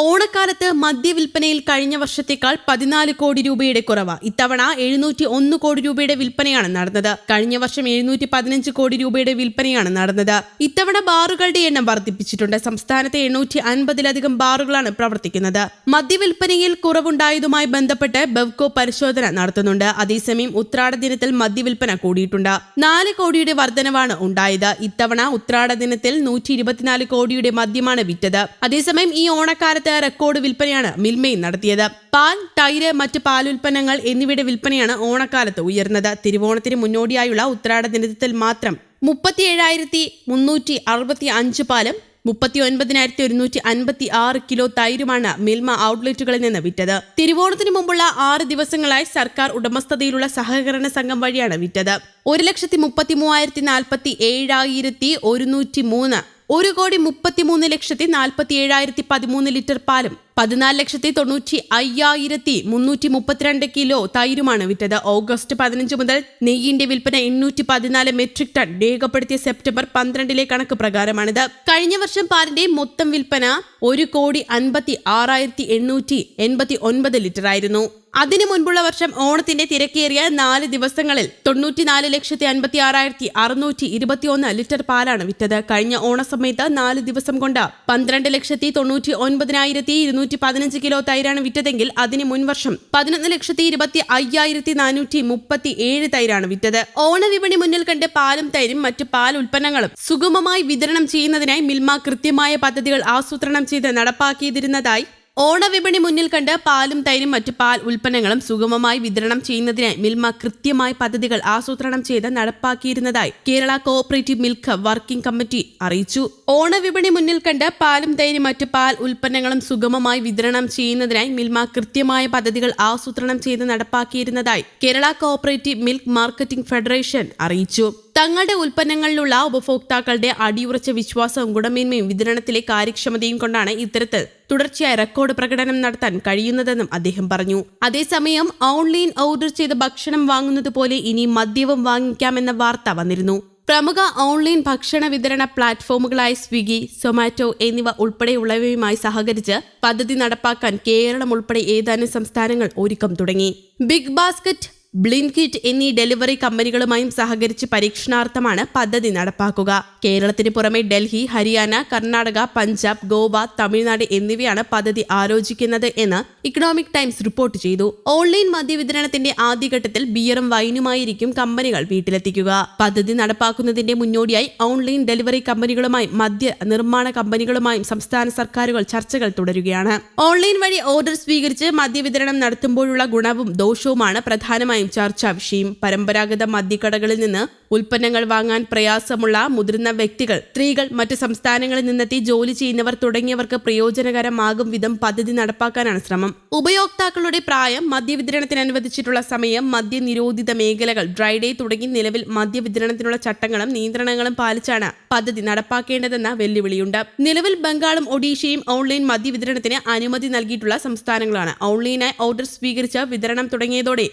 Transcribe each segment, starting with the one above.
ഓണക്കാലത്ത് മദ്യവിൽപ്പനയിൽ കഴിഞ്ഞ വർഷത്തേക്കാൾ പതിനാല് കോടി രൂപയുടെ കുറവ്. ഇത്തവണ എഴുന്നൂറ്റി ഒന്ന് കോടി രൂപയുടെ വിൽപ്പനയാണ് നടന്നത്. കഴിഞ്ഞ വർഷം എഴുന്നൂറ്റി പതിനഞ്ച് കോടി രൂപയുടെ വിൽപ്പനയാണ് നടന്നത്. ഇത്തവണ ബാറുകളുടെ എണ്ണം വർദ്ധിപ്പിച്ചിട്ടുണ്ട്. സംസ്ഥാനത്തെ എണ്ണൂറ്റി അൻപതിലധികം ബാറുകളാണ് പ്രവർത്തിക്കുന്നത്. മദ്യവിൽപ്പനയിൽ കുറവുണ്ടായതുമായി ബന്ധപ്പെട്ട് ബെവ്കോ പരിശോധന നടത്തുന്നുണ്ട്. അതേസമയം ഉത്രാട ദിനത്തിൽ മദ്യവിൽപ്പന കൂടിയിട്ടുണ്ട്. നാല് കോടിയുടെ വർധനവാണ് ഉണ്ടായത്. ഇത്തവണ ഉത്രാട ദിനത്തിൽ നൂറ്റി കോടിയുടെ മദ്യമാണ് വിറ്റത്. അതേസമയം ഈ ഓണക്കാലത്ത് റെക്കോർഡ് വിൽപ്പനയാണ് മിൽമയിൽ നടത്തിയത്. പാൽ തൈര് മറ്റ് പാലുൽപ്പന്നങ്ങൾ എന്നിവയുടെ വിൽപ്പനയാണ് ഓണക്കാലത്ത് ഉയർന്നത്. തിരുവോണത്തിന് മുന്നോടിയായുള്ള ഉത്രാട ദിനത്തിൽ മാത്രം മുപ്പത്തി ഏഴായിരത്തി മുന്നൂറ്റി അറുപത്തി അഞ്ച് പാലും മുപ്പത്തി ഒൻപതിനായിരത്തി ഒരുന്നൂറ്റി അൻപത്തി ആറ് കിലോ തൈരുമാണ് മിൽമ ഔട്ട്ലെറ്റുകളിൽ നിന്ന് വിറ്റത്. തിരുവോണത്തിന് മുമ്പുള്ള ആറ് ദിവസങ്ങളായി സർക്കാർ ഉടമസ്ഥതയിലുള്ള സഹകരണ സംഘം വഴിയാണ് വിറ്റത്. ഒരു ലക്ഷത്തി മുപ്പത്തി മൂവായിരത്തി നാൽപ്പത്തി ഏഴായിരത്തി ഒരുന്നൂറ്റി മൂന്ന് ഒരു കോടി മുപ്പത്തിമൂന്ന് ലക്ഷത്തി നാൽപ്പത്തി ഏഴായിരത്തി പതിമൂന്ന് ലിറ്റർ പാലും പതിനാല് ലക്ഷത്തി തൊണ്ണൂറ്റി അയ്യായിരത്തി മുന്നൂറ്റി മുപ്പത്തിരണ്ട് കിലോ തൈരുമാണ് വിറ്റത്. ഓഗസ്റ്റ് പതിനഞ്ച് മുതൽ നെയ്യിന്റെ വിൽപ്പന എണ്ണൂറ്റി പതിനാല് മെട്രിക് ടൺ. രേഖപ്പെടുത്തിയ സെപ്റ്റംബർ പന്ത്രണ്ടിലെ കണക്ക് പ്രകാരമാണിത്. കഴിഞ്ഞ വർഷം പാലിന്റെ മൊത്തം വിൽപ്പന ഒരു കോടി അൻപത്തി ആറായിരത്തി എണ്ണൂറ്റി എൺപത്തി ഒൻപത് ലിറ്റർ ആയിരുന്നു. അതിനു മുൻപുള്ള വർഷം ഓണത്തിന്റെ തിരക്കേറിയ നാല് ദിവസങ്ങളിൽ തൊണ്ണൂറ്റിനാല് ലക്ഷത്തി അൻപത്തി ആറായിരത്തി അറുന്നൂറ്റി ഇരുപത്തിയൊന്ന് ലിറ്റർ പാലാണ് വിറ്റത്. കഴിഞ്ഞ ഓണസമയത്ത് നാല് ദിവസം കൊണ്ട് പന്ത്രണ്ട് ലക്ഷത്തി തൊണ്ണൂറ്റി ഒൻപതിനായിരത്തി ഇരുന്നൂറ്റി പതിനഞ്ച് കിലോ തൈരാണ് വിറ്റതെങ്കിൽ അതിന് മുൻവർഷം പതിനൊന്ന് ലക്ഷത്തി ഇരുപത്തി അയ്യായിരത്തി നാനൂറ്റി മുപ്പത്തി ഏഴ് തൈരാണ് വിറ്റത്. ഓണവിപണി മുന്നിൽ കണ്ട് പാലും തൈരും മറ്റ് പാൽ ഉൽപ്പന്നങ്ങളും സുഗമമായി വിതരണം ചെയ്യുന്നതിനായി മിൽമ കൃത്യമായ പദ്ധതികൾ ആസൂത്രണം ചെയ്ത് നടപ്പാക്കിയതിരുന്നതായി ഓണവിപണി മുന്നിൽ കണ്ട് പാലും തൈരും മറ്റു പാൽ ഉൽപ്പന്നങ്ങളും സുഗമമായി വിതരണം ചെയ്യുന്നതിനായി മിൽമ കൃത്യമായ പദ്ധതികൾ ആസൂത്രണം ചെയ്ത് നടപ്പാക്കിയിരുന്നതായി Kerala cooperative milk working committee അറിയിച്ചു. ഓണവിപണി മുന്നിൽ കണ്ട് പാലും തൈരും മറ്റു പാൽ ഉൽപ്പന്നങ്ങളും സുഗമമായി വിതരണം ചെയ്യുന്നതിനായി മിൽമ കൃത്യമായ പദ്ധതികൾ ആസൂത്രണം ചെയ്ത് നടപ്പാക്കിയിരുന്നതായി Kerala cooperative milk marketing federation അറിയിച്ചു. തങ്ങളുടെ ഉൽപ്പന്നങ്ങളിലുള്ള ഉപഭോക്താക്കളുടെ അടിയുറച്ച വിശ്വാസവും ഗുണമേന്മയും വിതരണത്തിലെ കാര്യക്ഷമതയും കൊണ്ടാണ് ഇത്തരത്തിൽ തുടർച്ചയായ റെക്കോർഡ് പ്രകടനം നടത്താൻ കഴിയുന്നതെന്നും അദ്ദേഹം പറഞ്ഞു. അതേസമയം ഓൺലൈൻ ഓർഡർ ചെയ്ത ഭക്ഷണം വാങ്ങുന്നത് പോലെ ഇനി മദ്യവും വാങ്ങിക്കാമെന്ന വാർത്ത വന്നിരുന്നു. പ്രമുഖ ഓൺലൈൻ ഭക്ഷണ വിതരണ പ്ലാറ്റ്ഫോമുകളായ സ്വിഗ്ഗി സൊമാറ്റോ എന്നിവ ഉൾപ്പെടെയുള്ളവയുമായി സഹകരിച്ച് പദ്ധതി നടപ്പാക്കാൻ കേരളം ഉൾപ്പെടെ ഏതാനും സംസ്ഥാനങ്ങൾ ഒരുക്കം തുടങ്ങി. ബിഗ് ബാസ്ക്കറ്റ് ബ്ലിൻകിറ്റ് എന്നീ ഡെലിവറി കമ്പനികളുമായും സഹകരിച്ച് പരീക്ഷണാർത്ഥമാണ് പദ്ധതി നടപ്പാക്കുക. കേരളത്തിന് പുറമെ ഡൽഹി ഹരിയാന കർണാടക പഞ്ചാബ് ഗോവ തമിഴ്നാട് എന്നിവയാണ് പദ്ധതി ആലോചിക്കുന്നത് എന്ന് ഇക്കണോമിക് ടൈംസ് റിപ്പോർട്ട് ചെയ്തു. ഓൺലൈൻ മദ്യവിതരണത്തിന്റെ ആദ്യഘട്ടത്തിൽ ബിയറും വൈനുമായിരിക്കും കമ്പനികൾ വീട്ടിലെത്തിക്കുക. പദ്ധതി നടപ്പാക്കുന്നതിന്റെ മുന്നോടിയായി ഓൺലൈൻ ഡെലിവറി കമ്പനികളുമായും മദ്യ നിർമ്മാണ കമ്പനികളുമായും സംസ്ഥാന സർക്കാരുകൾ ചർച്ചകൾ തുടരുകയാണ്. ഓൺലൈൻ വഴി ഓർഡർ സ്വീകരിച്ച് മദ്യവിതരണം നടത്തുമ്പോഴുള്ള ഗുണവും ദോഷവുമാണ് പ്രധാനമായും ചർച്ചാ വിഷയം. പരമ്പരാഗത മദ്യക്കടകളിൽ നിന്ന് ഉൽപ്പന്നങ്ങൾ വാങ്ങാൻ പ്രയാസമുള്ള മുതിർന്ന വ്യക്തികൾ സ്ത്രീകൾ മറ്റ് സംസ്ഥാനങ്ങളിൽ നിന്നെത്തി ജോലി ചെയ്യുന്നവർ തുടങ്ങിയവർക്ക് പ്രയോജനകരമാകും വിധം പദ്ധതി നടപ്പാക്കാനാണ് ശ്രമം. ഉപയോക്താക്കളുടെ പ്രായം മദ്യവിതരണത്തിന് അനുവദിച്ചിട്ടുള്ള സമയം മദ്യനിരോധിത മേഖലകൾ ഡ്രൈഡേ തുടങ്ങി നിലവിൽ മദ്യവിതരണത്തിനുള്ള ചട്ടങ്ങളും നിയന്ത്രണങ്ങളും പാലിച്ചാണ് പദ്ധതി നടപ്പാക്കേണ്ടതെന്ന വെല്ലുവിളിയുണ്ട്. നിലവിൽ ബംഗാളും ഒഡീഷയും ഓൺലൈൻ മദ്യവിതരണത്തിന് അനുമതി നൽകിയിട്ടുള്ള സംസ്ഥാനങ്ങളാണ്. ഓൺലൈനായി ഓർഡർ സ്വീകരിച്ച് വിതരണം തുടങ്ങിയതോടെ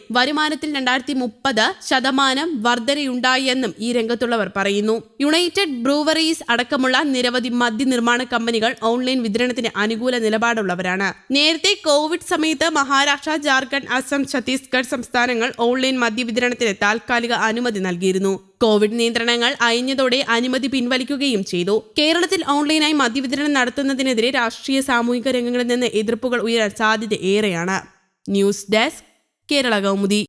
വരുമാനത്തിൽ രണ്ടായിരത്തി മുപ്പത് ശതമാനം വർധനയുണ്ടായെന്നും ഈ രംഗത്തുള്ളവർ പറയുന്നു. യുണൈറ്റഡ് ബ്രൂവറീസ് അടക്കമുള്ള നിരവധി മദ്യ നിർമ്മാണ കമ്പനികൾ ഓൺലൈൻ വിതരണത്തിന് അനുകൂല നിലപാടുള്ളവരാണ്. നേരത്തെ കോവിഡ് സമയത്ത് മഹാരാഷ്ട്ര ജാർഖണ്ഡ് അസം ഛത്തീസ്ഗഡ് സംസ്ഥാനങ്ങൾ ഓൺലൈൻ മദ്യ വിതരണത്തിന് താൽക്കാലിക അനുമതി നൽകിയിരുന്നു. കോവിഡ് നിയന്ത്രണങ്ങൾ അയഞ്ഞതോടെ അനുമതി പിൻവലിക്കുകയും ചെയ്തു. കേരളത്തിൽ ഓൺലൈനായി മദ്യവിതരണം നടത്തുന്നതിനെതിരെ രാഷ്ട്രീയ സാമൂഹിക രംഗങ്ങളിൽ നിന്ന് എതിർപ്പുകൾ ഉയരാൻ സാധ്യത ഏറെയാണ്. News desk Kerala Kaumudi.